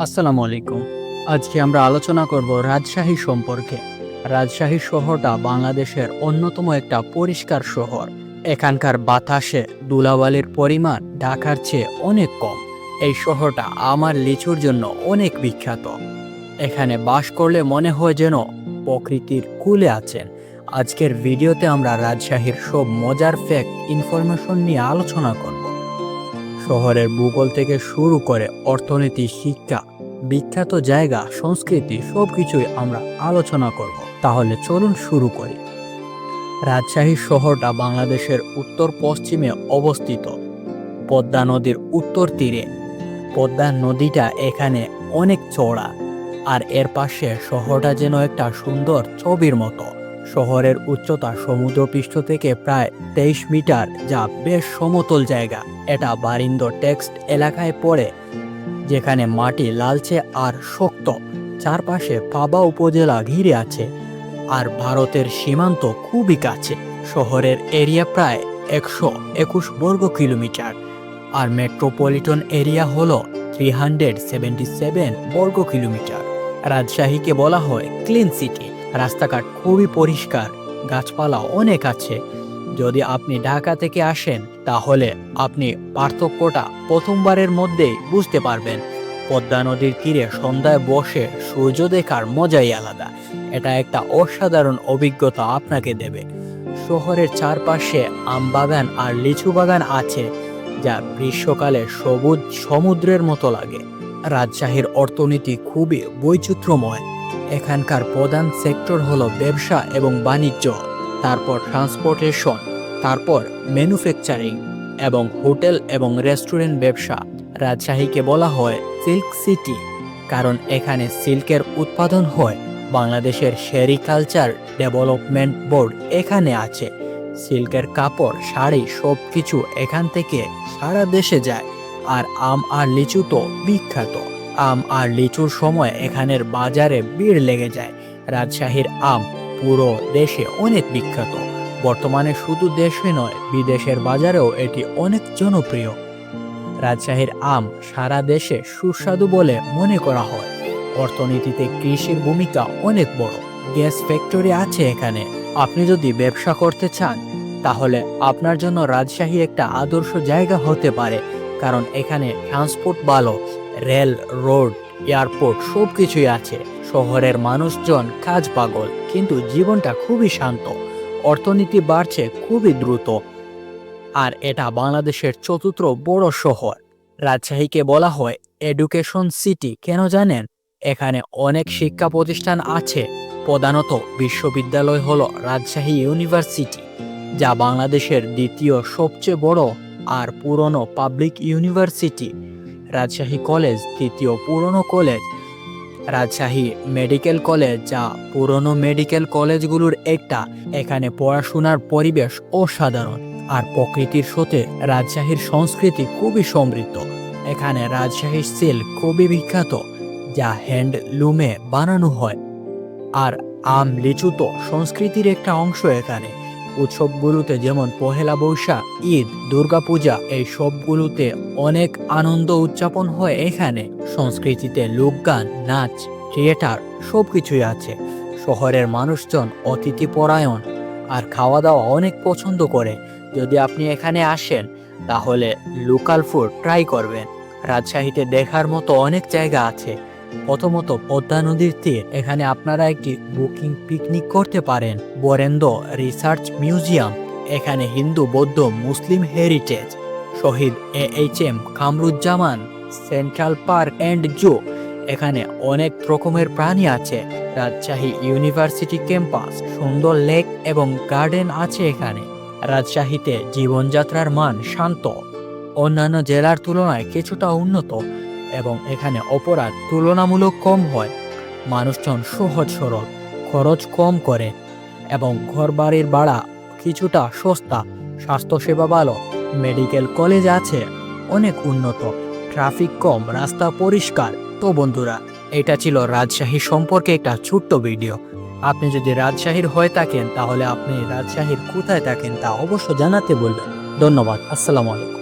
আসসালামু আলাইকুম। আজকে আমরা আলোচনা করব রাজশাহী সম্পর্কে। রাজশাহী শহরটা বাংলাদেশের অন্যতম একটা পরিষ্কার শহর। এখানকার বাতাসে ধুলাবালির পরিমাণ ঢাকার চেয়ে অনেক কম। এই শহরটা আমার লিচুর জন্য অনেক বিখ্যাত। এখানে বাস করলে মনে হয় যেন প্রকৃতির কুলে আছেন। আজকের ভিডিওতে আমরা রাজশাহীর সব মজার ফ্যাক্ট ইনফরমেশন নিয়ে আলোচনা করব। শহরের ভূগোল থেকে শুরু করে অর্থনীতি, শিক্ষা, বিখ্যাত জায়গা, সংস্কৃতি সব কিছুই আমরা আলোচনা করব। তাহলে চলুন শুরু করি। রাজশাহী শহরটা বাংলাদেশের উত্তর পশ্চিমে অবস্থিত। পদ্মা নদীর উত্তর তীরে। পদ্মা নদীটা এখানে অনেক চড়া আর এর পাশে শহরটা যেন একটা সুন্দর ছবির মতো। শহরের উচ্চতা সমুদ্রপৃষ্ঠ থেকে প্রায় তেইশ মিটার, যা বেশ সমতল জায়গা। এটা বারিন্দ টেক্সট এলাকায় পড়ে, যেখানে মাটি লালচে আর শক্ত। চারপাশে পাবা উপজেলা ঘিরে আছে, আর ভারতের সীমান্ত খুবই কাছে। শহরের এরিয়া প্রায় একশো একুশ বর্গ কিলোমিটার, আর মেট্রোপলিটন এরিয়া হল থ্রি হান্ড্রেড সেভেন্টি সেভেন বর্গ কিলোমিটার। রাজশাহীকে বলা হয় ক্লিন সিটি। রাস্তাঘাট খুবই পরিষ্কার, গাছপালা অনেক আছে। যদি আপনি ঢাকা থেকে আসেন, তাহলে আপনি পার্থক্যটা প্রথমবারের মধ্যেই বুঝতে পারবেন। পদ্মা নদীর তীরে সন্ধ্যায় বসে সূর্য দেখার মজাই আলাদা। এটা একটা অসাধারণ অভিজ্ঞতা আপনাকে দেবে। শহরের চারপাশে আম বাগান আর লিচু বাগান আছে, যা গ্রীষ্মকালে সবুজ সমুদ্রের মতো লাগে। রাজশাহীর অর্থনীতি খুবই বৈচিত্র্যময়। এখানকার প্রধান সেক্টর হলো ব্যবসা এবং বাণিজ্য, তারপর ট্রান্সপোর্টেশন তারপর ম্যানুফ্যাকচারিং এবং হোটেল এবং রেস্টুরেন্ট ব্যবসা, রাজশাহীকে বলা হয় সিল্ক সিটি, কারণ এখানে সিল্কের উৎপাদন হয়। বাংলাদেশের সেরিকালচার ডেভেলপমেন্ট বোর্ড এখানে আছে। সিল্কের কাপড়, শাড়ি সব কিছু এখান থেকে সারা দেশে যায়, আর আম আর লিচু তো বিখ্যাত। আম আর লিচুর সময় এখানের বাজারে ভিড় লেগে যায়। রাজশাহীর আম পুরো দেশে অনেক বিখ্যাত। বর্তমানে শুধু দেশে নয়, বিদেশের বাজারেও এটি অনেক জনপ্রিয়। রাজশাহীর আম সারা দেশে সুস্বাদু বলে মনে করা হয়। অর্থনীতিতে কৃষির ভূমিকা অনেক বড়। গ্যাস ফ্যাক্টরি আছে এখানে। আপনি যদি ব্যবসা করতে চান, তাহলে আপনার জন্য রাজশাহী একটা আদর্শ জায়গা হতে পারে। কারণ এখানে ট্রান্সপোর্ট ভালো রেল, রোড, এয়ারপোর্ট সব কিছুই আছে। শহরের মানুষজন কাজ পাগল, কিন্তু জীবনটা খুবই শান্ত। অর্থনীতি বাড়ছে খুবই দ্রুত। আর এটা বাংলাদেশের চতুর্থ বড় শহর। রাজশাহীকে বলা হয় এডুকেশন সিটি, কেন জানেন? এখানে অনেক শিক্ষা প্রতিষ্ঠান আছে। প্রধানত বিশ্ববিদ্যালয় হল রাজশাহী ইউনিভার্সিটি, যা বাংলাদেশের দ্বিতীয় সবচেয়ে বড় আর পুরনো পাবলিক ইউনিভার্সিটি। রাজশাহী কলেজ তৃতীয় পুরনো কলেজ। রাজশাহী মেডিকেল কলেজ যা পুরনো মেডিকেল কলেজগুলোর একটা। এখানে পড়াশোনার পরিবেশ অসাধারণ আর প্রকৃতির সাথে রাজশাহীর সংস্কৃতি খুবই সমৃদ্ধ। এখানে রাজশাহীর সিল্ক খুবই বিখ্যাত, যা হ্যান্ডলুমে বানানো হয়। আর আম লিচু তো সংস্কৃতির একটা অংশ এখানে। উৎসবগুলোতে যেমন পহেলা বৈশাখ, ঈদ, দুর্গাপূজা, এই সবগুলোতে অনেক আনন্দ উদযাপন হয় এখানে। সংস্কৃতিতে লোকগান, নাচ, থিয়েটার সব কিছুই আছে। শহরের মানুষজন অতিথি পরায়ণ আর খাওয়া দাওয়া অনেক পছন্দ করে। যদি আপনি এখানে আসেন, তাহলে লোকাল ফুড ট্রাই করবেন। রাজশাহীতে দেখার মতো অনেক জায়গা আছে। প্রথমত পদ্মা নদীর তীর। এখানে আপনারা একটি বুকিং পিকনিক করতে পারেন। Barendra research museum. এখানে হিন্দু, বৌদ্ধ, Muslim heritage. Shahid A H M Kamruzzaman, central park and zoo. এখানে অনেক রকমের প্রাণী আছে। রাজশাহী ইউনিভার্সিটি ক্যাম্পাস, সুন্দর লেক এবং গার্ডেন আছে এখানে। রাজশাহীতে জীবনযাত্রার মান শান্ত। অন্যান্য জেলার তুলনায় কিছুটা উন্নত। এবং এখানে অপরাধ তুলনামূলক কম হয়। মানুষজন সহজ সরল, খরচ কম করে এবং ঘরবাড়ির ভাড়া কিছুটা সস্তা, স্বাস্থ্যসেবা ভালো, মেডিকেল কলেজ আছে, অনেক উন্নত, ট্রাফিক কম, রাস্তা পরিষ্কার। তো বন্ধুরা, এটা ছিল রাজশাহী সম্পর্কে একটা ছোট্ট ভিডিও। আপনি যদি রাজশাহীর হয়ে থাকেন, তাহলে আপনি রাজশাহীর কোথায় থাকেন তা অবশ্য জানাতে বলবেন। ধন্যবাদ, আসসালামু আলাইকুম।